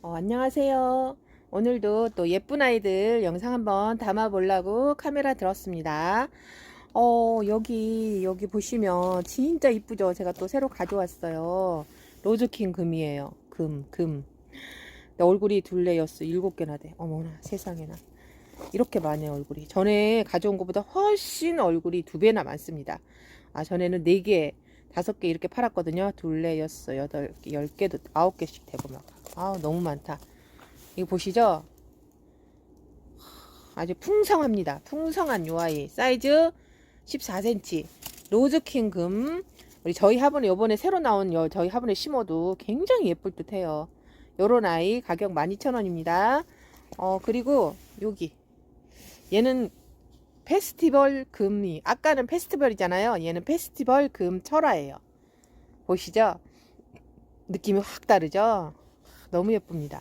어, 안녕하세요. 오늘도 또 예쁜 아이들 영상 한번 담아 보려고 카메라 들었습니다. 어, 여기, 여기 보시면 진짜 이쁘죠? 제가 또 새로 가져왔어요. 로즈킹 금이에요. 금, 금. 얼굴이 둘레였어. 일곱 개나 돼. 어머나, 세상에나. 이렇게 많아요, 얼굴이. 전에 가져온 것보다 훨씬 얼굴이 두 배나 많습니다. 아, 전에는 네 개, 다섯 개 이렇게 팔았거든요. 둘레, 여섯, 여덟 개, 열 개도 아홉 개씩 되고 막. 아, 너무 많다. 이거 보시죠? 아주 풍성합니다. 풍성한 요 아이. 사이즈 14cm. 로즈킹 금. 우리 저희 화분에 요번에 새로 나온 요 저희 화분에 심어도 굉장히 예쁠 듯 해요. 요런 아이 가격 12,000원입니다. 어, 그리고 여기. 얘는 페스티벌 금이. 아까는 페스티벌이잖아요. 얘는 페스티벌 금 철화예요. 보시죠? 느낌이 확 다르죠? 너무 예쁩니다.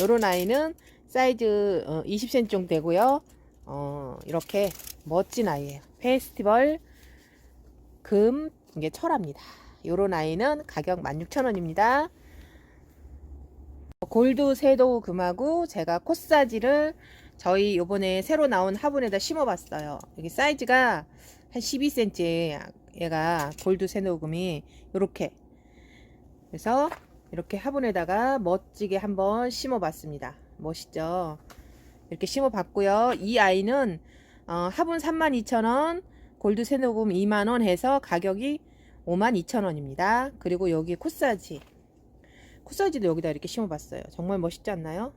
요런 아이는 사이즈 20cm 정도 되고요. 어, 이렇게 멋진 아이예요. 페스티벌 금 이게 철합니다. 요런 아이는 가격 16,000원입니다. 골드 섀도우 금하고 제가 코사지를 저희 요번에 새로 나온 화분에다 심어봤어요. 여기 사이즈가 한 12cm 얘가 골드 섀도우 금이 요렇게 그래서 이렇게 화분에다가 멋지게 한번 심어 봤습니다. 멋있죠? 이렇게 심어 봤고요. 이 아이는 어, 화분 32,000원, 골드 새노금 2만원 해서 가격이 52,000원입니다. 그리고 여기 코사지. 코사지도 여기다 이렇게 심어 봤어요. 정말 멋있지 않나요?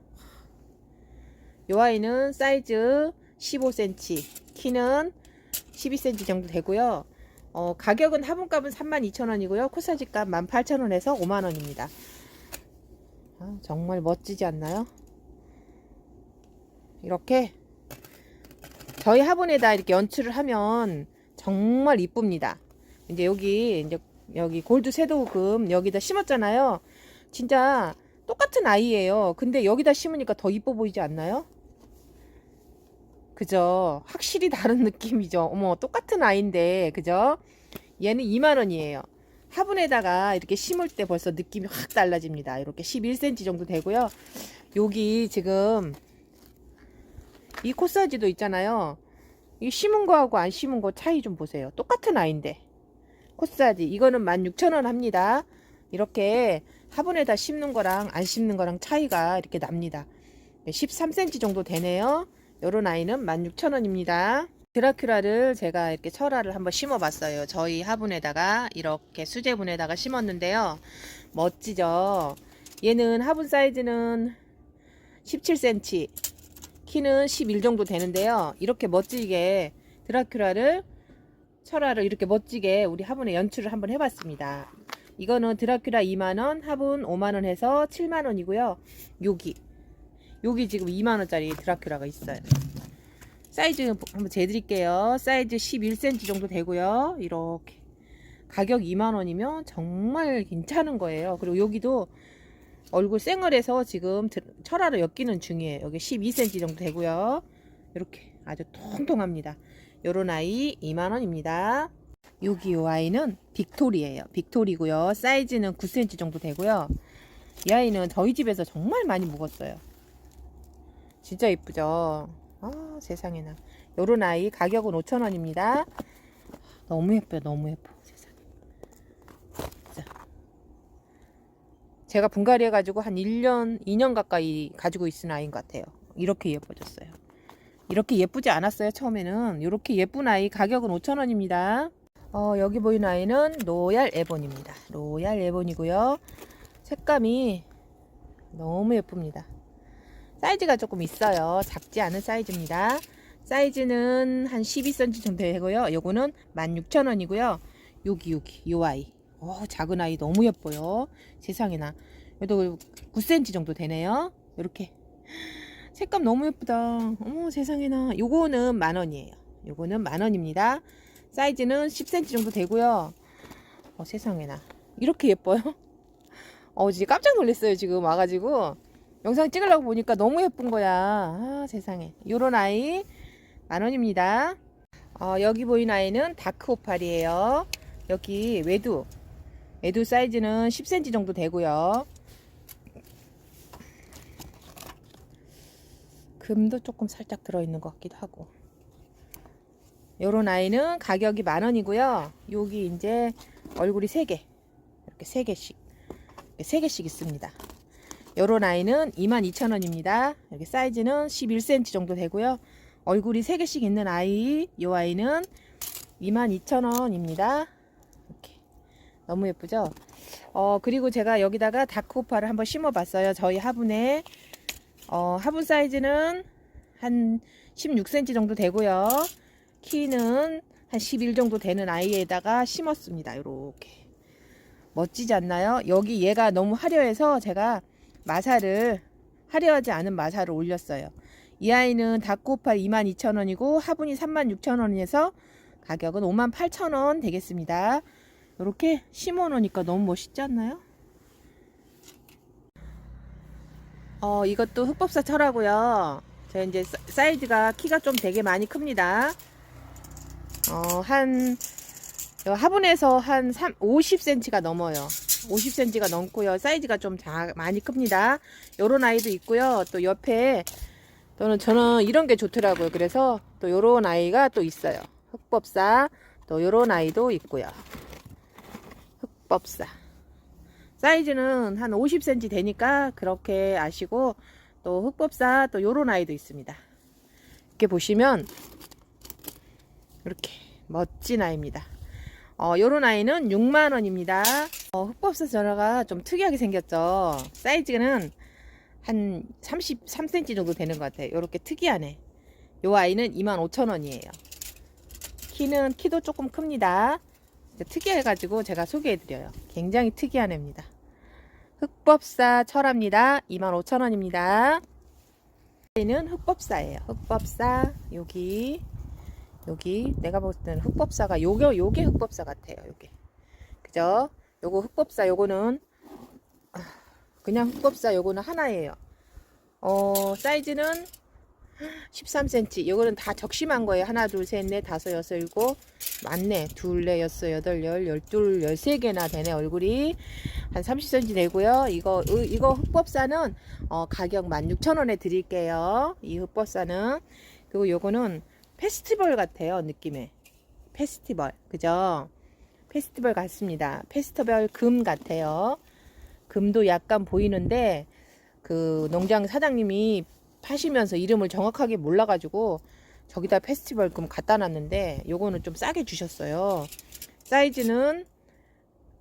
이 아이는 사이즈 15cm, 키는 12cm 정도 되고요. 어, 가격은 화분값은 32,000원이고요. 코사지값 18,000원에서 5만원입니다. 아, 정말 멋지지 않나요? 이렇게 저희 화분에다 이렇게 연출을 하면 정말 이쁩니다. 이제 여기 이제 여기 골드 섀도우 금 여기다 심었잖아요. 진짜 똑같은 아이예요. 근데 여기다 심으니까 더 이뻐 보이지 않나요? 그죠? 확실히 다른 느낌이죠. 어머, 똑같은 아이인데, 그죠? 얘는 2만원이에요. 화분에다가 이렇게 심을 때 벌써 느낌이 확 달라집니다. 이렇게 11cm 정도 되고요. 여기 지금 이 코사지도 있잖아요. 이 심은 거하고 안 심은 거 차이 좀 보세요. 똑같은 아이인데. 코사지. 이거는 16,000원 합니다. 이렇게 화분에다 심는 거랑 안 심는 거랑 차이가 이렇게 납니다. 13cm 정도 되네요. 요런 아이는 16,000원입니다. 드라큘라를 제가 이렇게 철화를 한번 심어 봤어요. 저희 화분에다가 이렇게 수제분에다가 심었는데요. 멋지죠? 얘는 화분 사이즈는 17cm, 키는 11 정도 되는데요. 이렇게 멋지게 드라큘라를 철화를 이렇게 멋지게 우리 화분에 연출을 한번 해봤습니다. 이거는 드라큘라 2만원, 화분 5만원 해서 7만원이고요. 여기 여기 지금 2만원짜리 드라큘라가 있어요. 사이즈 한번 재드릴게요. 사이즈 11cm 정도 되고요. 이렇게. 가격 2만원이면 정말 괜찮은 거예요. 그리고 여기도 얼굴 쌩얼해서 지금 철화로 엮이는 중이에요. 여기 12cm 정도 되고요. 이렇게 아주 통통합니다. 요런 아이 2만원입니다. 여기 요 아이는 빅토리예요. 빅토리고요. 사이즈는 9cm 정도 되고요. 이 아이는 저희 집에서 정말 많이 묵었어요. 진짜 이쁘죠? 아, 세상에나. 요런 아이 가격은 5,000원입니다. 너무 예뻐요. 너무 예뻐. 세상에. 자. 제가 분갈이 해가지고 한 1년, 2년 가까이 가지고 있은 아이인 것 같아요. 이렇게 예뻐졌어요. 이렇게 예쁘지 않았어요. 처음에는. 이렇게 예쁜 아이 가격은 5,000원입니다. 어, 여기 보이는 아이는 로얄 에본입니다. 로얄 에본이고요. 색감이 너무 예쁩니다. 사이즈가 조금 있어요. 작지 않은 사이즈입니다. 사이즈는 한 12cm 정도 되고요. 요거는 16,000원이고요. 여기 여기 요 아이. 어, 작은 아이 너무 예뻐요. 세상에나. 얘도 9cm 정도 되네요. 이렇게 색감 너무 예쁘다. 어머 세상에나. 요거는 만 원이에요. 요거는 만 원입니다. 사이즈는 10cm 정도 되고요. 어, 세상에나. 이렇게 예뻐요? 어, 진짜 깜짝 놀랐어요. 지금 와가지고. 영상 찍으려고 보니까 너무 예쁜 거야. 아, 세상에. 요런 아이 만 원입니다. 어, 여기 보이는 아이는 다크 오팔이에요. 여기 외두. 외두 사이즈는 10cm 정도 되고요. 금도 조금 살짝 들어있는 것 같기도 하고 요런 아이는 가격이 만 원이고요 여기 이제 얼굴이 3개 이렇게 3개씩 이렇게 3개씩 있습니다 요런 아이는 22,000원입니다. 여기 사이즈는 11cm 정도 되고요. 얼굴이 3개씩 있는 아이 요 아이는 22,000원입니다. 이렇게. 너무 예쁘죠? 어 그리고 제가 여기다가 다크오파를 한번 심어 봤어요. 저희 화분에. 어, 화분 사이즈는 한 16cm 정도 되고요. 키는 한 11 정도 되는 아이에다가 심었습니다. 이렇게. 멋지지 않나요? 여기 얘가 너무 화려해서 제가 마사를 화려하지 않은 마사를 올렸어요. 이 아이는 다코팔 22,000원이고 화분이 36,000원에서 가격은 58,000원 되겠습니다. 이렇게 심어 놓으니까 너무 멋있지 않나요? 어, 이것도 흑법사 철하고요. 저 이제 사- 사이즈가 키가 좀 되게 많이 큽니다. 어, 한요 화분에서 한 3, 50cm가 넘어요. 50cm가 넘고요. 사이즈가 좀 자, 많이 큽니다. 요런 아이도 있고요. 또 옆에 또는 저는 이런 게 좋더라고요. 그래서 또 요런 아이가 또 있어요. 흑법사 또 요런 아이도 있고요. 흑법사 사이즈는 한 50cm 되니까 그렇게 아시고 또 흑법사 또 요런 아이도 있습니다. 이렇게 보시면 이렇게 멋진 아이입니다. 어, 요런 아이는 6만원입니다. 어, 흑법사 전화가 좀 특이하게 생겼죠. 사이즈는 한 33cm 정도 되는 것 같아요. 요렇게 특이하네. 요 아이는 25,000원이에요. 키는 키도 조금 큽니다. 특이해가지고 제가 소개해드려요. 굉장히 특이한 애입니다. 흑법사 철합니다. 25,000원입니다. 얘는 흑법사예요. 흑법사 여기 여기 내가 봤을 때는 흑법사가 요게 요게 흑법사 같아요. 요게 그죠? 요거 흑법사 요거는 아, 그냥 흑법사 요거는 하나예요. 어 사이즈는 13cm. 요거는 다 적심한 거예요. 하나, 둘, 셋, 넷, 다섯, 여섯, 일곱, 많네. 둘, 넷, 여섯, 여덟, 열, 열둘, 열세 개나 되네. 얼굴이 한 30cm 되고요. 이거 으, 이거 흑법사는 어, 가격 16,000원에 드릴게요. 이 흑법사는 그리고 요거는 페스티벌 같아요. 느낌에 페스티벌 그죠? 페스티벌 같습니다. 페스티벌 금 같아요. 금도 약간 보이는데 그 농장 사장님이 파시면서 이름을 정확하게 몰라가지고 저기다 페스티벌 금 갖다 놨는데 요거는 좀 싸게 주셨어요. 사이즈는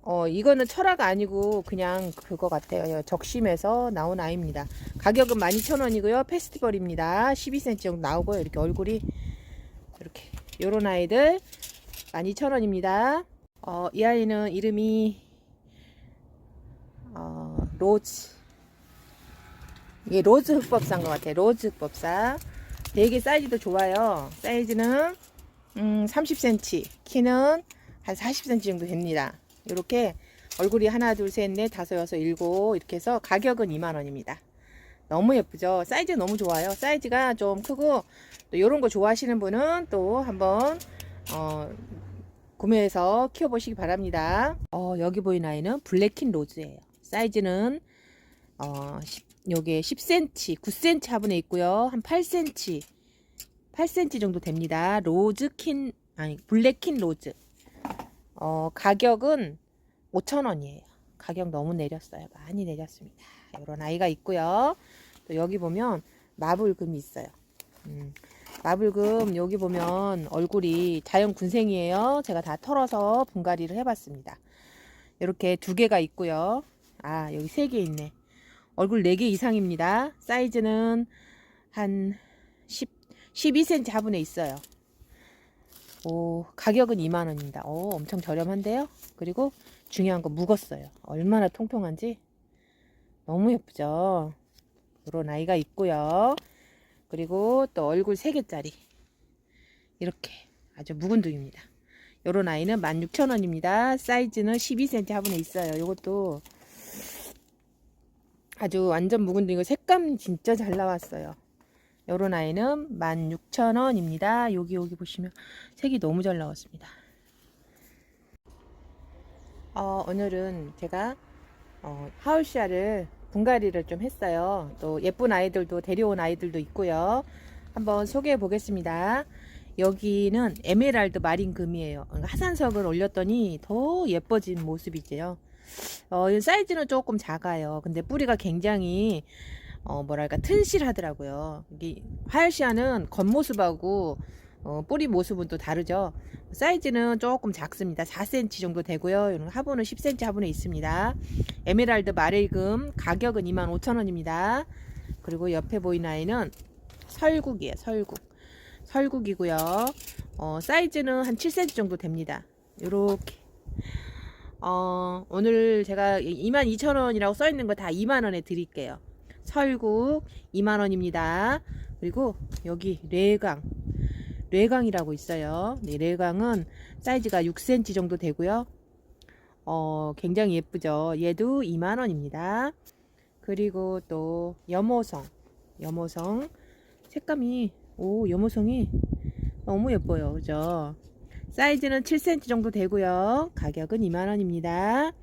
어 이거는 철화가 아니고 그냥 그거 같아요. 적심에서 나온 아이입니다. 가격은 12,000원이고요. 페스티벌입니다. 12cm 정도 나오고요. 이렇게 얼굴이 이렇게 요런 아이들 12,000원입니다. 어, 이 아이는 이름이 어, 로즈 이게 로즈 흑법사인 것 같아요. 로즈 흑법사. 되게 사이즈도 좋아요. 사이즈는 음, 30cm, 키는 한 40cm 정도 됩니다. 이렇게 얼굴이 하나, 둘, 셋, 넷, 다섯, 여섯, 일곱 이렇게 해서 가격은 2만 원입니다. 너무 예쁘죠? 사이즈 너무 좋아요. 사이즈가 좀 크고 또 이런 거 좋아하시는 분은 또 한번 어, 구매해서 키워보시기 바랍니다. 어, 여기 보이는 아이는 블랙킨 로즈예요. 사이즈는 어, 10, 요게 10cm, 9cm 화분에 있고요. 한 8cm, 8cm 정도 됩니다. 로즈킨, 아니, 블랙킨 로즈. 어, 가격은 5,000원이에요. 가격 너무 내렸어요. 많이 내렸습니다. 이런 아이가 있고요. 또 여기 보면 마블금이 있어요. 음, 마블금 여기 보면 얼굴이 자연 군생이에요. 제가 다 털어서 분갈이를 해봤습니다. 이렇게 두 개가 있고요. 아, 여기 세 개 있네. 얼굴 4개 이상입니다. 사이즈는 한 10, 12cm 화분에 있어요. 오, 가격은 2만원입니다. 오, 엄청 저렴한데요? 그리고 중요한 건 묵었어요. 얼마나 통통한지. 너무 예쁘죠? 이런 아이가 있고요. 그리고 또 얼굴 3개짜리. 이렇게 아주 묵은 둥입니다. 요런 아이는 16,000원입니다. 사이즈는 12cm 화분에 있어요. 요것도 아주 완전 묵은 둥이고 색감 진짜 잘 나왔어요. 요런 아이는 16,000원입니다. 여기 여기 보시면 색이 너무 잘 나왔습니다. 어, 오늘은 제가 어, 하울시아를 분갈이를 좀 했어요. 또 예쁜 아이들도 데려온 아이들도 있고요. 한번 소개해 보겠습니다. 여기는 에메랄드 마린 금이에요. 그러니까 하산석을 올렸더니 더 예뻐진 모습이지요. 어, 이 사이즈는 조금 작아요. 근데 뿌리가 굉장히 어, 뭐랄까 튼실하더라고요. 이게 하얄시아는 겉모습하고 어, 뿌리 모습은 또 다르죠. 사이즈는 조금 작습니다. 4cm 정도 되고요. 이런 화분은 10cm 화분에 있습니다. 에메랄드 마릴금 가격은 25,000원입니다. 그리고 옆에 보이는 아이는 설국이에요. 설국. 설국이고요. 어, 사이즈는 한 7cm 정도 됩니다. 요렇게. 어, 오늘 제가 22,000원이라고 써 있는 거 다 2만 원에 드릴게요. 설국 2만 원입니다. 그리고 여기 레강. 레강이라고 있어요. 네, 레강은 사이즈가 6cm 정도 되고요. 어, 굉장히 예쁘죠. 얘도 2만원입니다. 그리고 또 염호성. 염호성. 색감이, 오, 염호성이 너무 예뻐요. 그죠? 사이즈는 7cm 정도 되고요. 가격은 2만원입니다.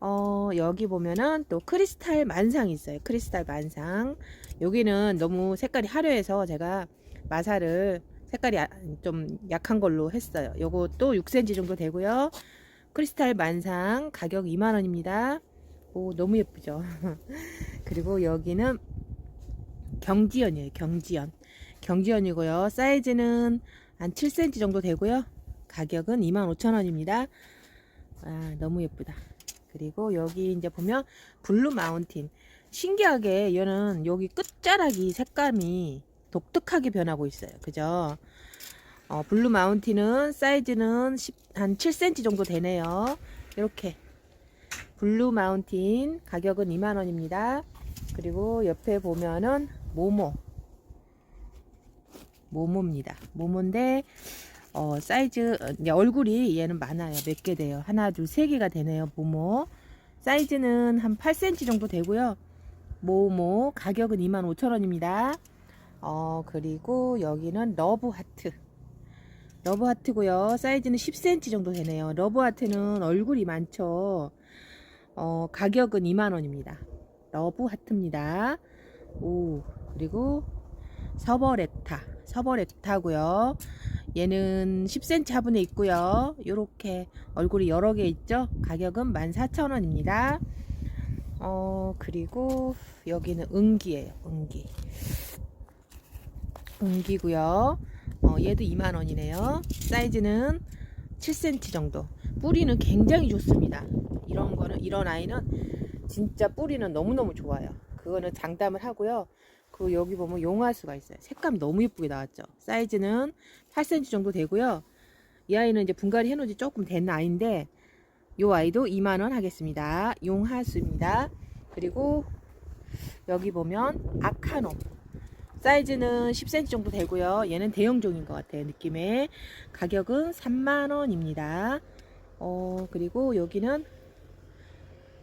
어, 여기 보면은 또 크리스탈 만상이 있어요. 크리스탈 만상. 여기는 너무 색깔이 화려해서 제가 마사를 색깔이 아- 좀 약한 걸로 했어요. 요것도 6cm 정도 되고요. 크리스탈 만상 가격 2만원입니다. 오, 너무 예쁘죠? 그리고 여기는 경지연이에요. 경지연. 경지연이고요. 사이즈는 한 7cm 정도 되고요. 가격은 25,000원입니다. 아, 너무 예쁘다. 그리고 여기 이제 보면 블루 마운틴. 신기하게 얘는 여기 끝자락이 색감이 독특하게 변하고 있어요. 그죠? 어, 블루 마운틴은 사이즈는 10, 한 7cm 정도 되네요. 이렇게 블루 마운틴 가격은 2만원입니다. 그리고 옆에 보면은 모모 모모입니다. 모모인데 어, 사이즈 얼굴이 얘는 많아요. 몇 개 돼요. 하나, 둘, 세 개가 되네요. 모모 사이즈는 한 8cm 정도 되고요. 모모 가격은 25,000원입니다. 어, 그리고 여기는 러브 하트. 러브 하트고요. 사이즈는 10cm 정도 되네요. 러브 하트는 얼굴이 많죠. 어, 가격은 2만원입니다. 러브 하트입니다. 오, 그리고 서버렉타. 서버렉타고요. 얘는 10cm 화분에 있고요. 요렇게 얼굴이 여러 개 있죠. 가격은 14,000원입니다. 어, 그리고 여기는 은기예요. 은기. 은기고요. 어, 얘도 2만 원이네요. 사이즈는 7cm 정도. 뿌리는 굉장히 좋습니다. 이런 거는 이런 아이는 진짜 뿌리는 너무너무 좋아요. 그거는 장담을 하고요. 그리고 여기 보면 용화수가 있어요. 색감 너무 예쁘게 나왔죠. 사이즈는 8cm 정도 되고요. 이 아이는 이제 분갈이 해놓은 지 조금 된 아이인데 이 아이도 2만 원 하겠습니다. 용하수입니다. 그리고 여기 보면 아카노 사이즈는 10cm 정도 되고요. 얘는 대형종인 것 같아요. 느낌에 가격은 3만원입니다. 어, 그리고 여기는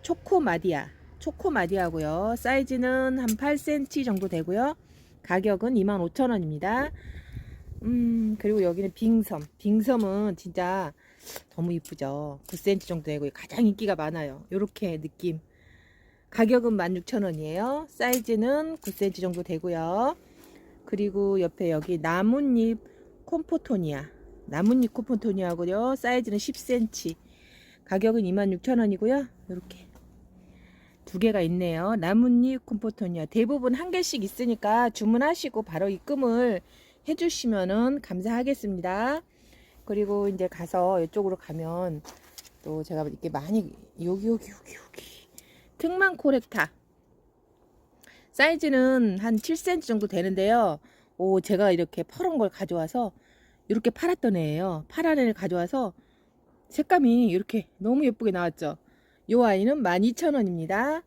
초코마디아 초코마디아고요. 사이즈는 한 8cm 정도 되고요. 가격은 25,000원입니다. 음, 그리고 여기는 빙섬. 빙섬은 진짜 너무 이쁘죠. 9cm 정도 되고 가장 인기가 많아요. 요렇게 느낌. 가격은 16,000원이에요. 사이즈는 9cm 정도 되고요. 그리고 옆에 여기 나뭇잎 콤포토니아. 나뭇잎 콤포토니아고요. 사이즈는 10cm. 가격은 26,000원이고요. 이렇게 두 개가 있네요. 나뭇잎 콤포토니아. 대부분 한 개씩 있으니까 주문하시고 바로 입금을 해주시면은 감사하겠습니다. 그리고 이제 가서 이쪽으로 가면 또 제가 이렇게 많이 여기 여기 여기 여기 특만 코렉타 사이즈는 한 7cm 정도 되는데요. 오 제가 이렇게 퍼런 걸 가져와서 이렇게 팔았던 애예요. 파란 애를 가져와서 색감이 이렇게 너무 예쁘게 나왔죠. 요 아이는 12,000원입니다.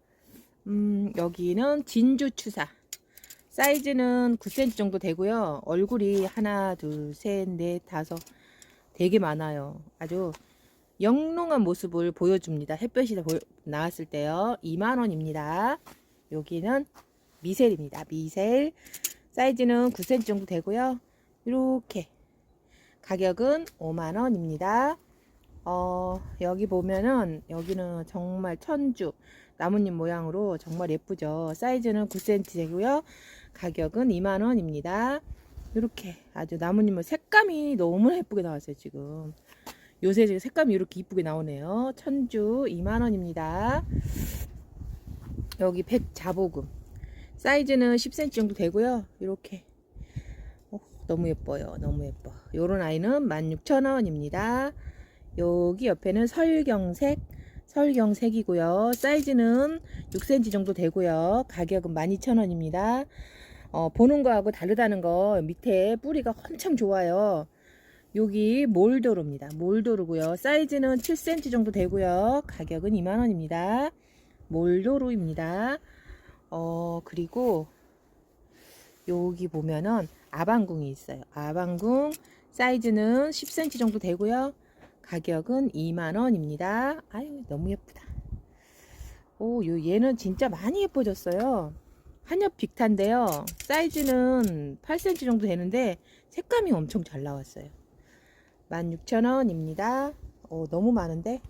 음, 여기는 진주 추사. 사이즈는 9cm 정도 되고요. 얼굴이 하나, 둘, 셋, 넷, 다섯 되게 많아요. 아주 영롱한 모습을 보여줍니다. 햇볕이 나왔을 때요. 2만원입니다. 여기는 미셀입니다. 미셀. 사이즈는 9cm 정도 되고요. 이렇게 가격은 5만원입니다. 어, 여기 보면은 여기는 정말 천주 나뭇잎 모양으로 정말 예쁘죠. 사이즈는 9cm 되고요. 가격은 2만원입니다. 이렇게 아주 나뭇잎을 색감이 너무 예쁘게 나왔어요, 지금. 요새 지금 색감이 이렇게 이쁘게 나오네요. 천주 2만원입니다. 여기 백자보금. 사이즈는 10cm 정도 되고요. 이렇게. 어, 너무 예뻐요. 너무 예뻐. 요런 아이는 16,000원입니다. 여기 옆에는 설경색, 설경색이고요. 사이즈는 6cm 정도 되고요. 가격은 12,000원입니다. 어, 보는 거하고 다르다는 거 밑에 뿌리가 엄청 좋아요. 여기 몰도르입니다. 몰도르고요. 사이즈는 7cm 정도 되고요. 가격은 2만원입니다. 몰도르입니다. 어, 그리고 여기 보면은 아방궁이 있어요. 아방궁 사이즈는 10cm 정도 되고요. 가격은 2만원입니다. 아유, 너무 예쁘다. 오, 요 얘는 진짜 많이 예뻐졌어요. 한엽 빅탄데요. 사이즈는 8cm 정도 되는데 색감이 엄청 잘 나왔어요. 16,000원입니다. 오, 너무 많은데?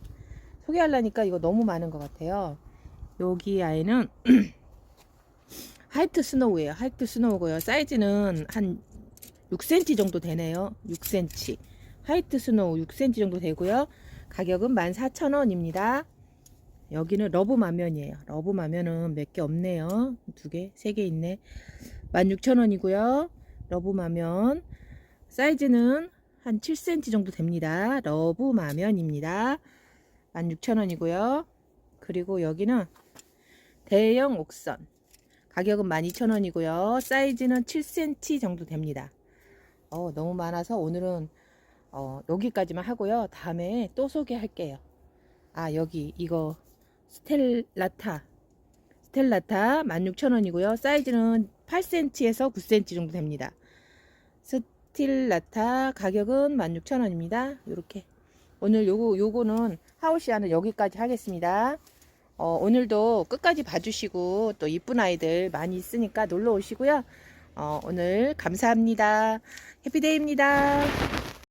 소개하려니까 이거 너무 많은 것 같아요. 여기 아이는 하이트 스노우예요. 하이트 스노우고요. 사이즈는 한 6cm 정도 되네요. 6cm. 화이트 스노우 6cm 정도 되고요. 가격은 14,000원입니다. 여기는 러브 마면이에요. 러브 마면은 몇 개 없네요. 두 개, 세 개 있네. 16,000원이고요. 러브 마면. 사이즈는 한 7cm 정도 됩니다. 러브 마면입니다. 16,000원이고요. 그리고 여기는 대형 옥선. 가격은 12,000원이고요. 사이즈는 7cm 정도 됩니다. 어, 너무 많아서 오늘은 어, 여기까지만 하고요. 다음에 또 소개할게요. 아, 여기 이거 스텔라타. 스텔라타 16,000원이고요. 사이즈는 8cm에서 9cm 정도 됩니다. 스틸라타 가격은 16,000원입니다. 이렇게 오늘 요거 요거는 하우시아는 여기까지 하겠습니다. 어, 오늘도 끝까지 봐주시고 또 이쁜 아이들 많이 있으니까 놀러 오시고요. 어, 오늘 감사합니다. 해피데이입니다.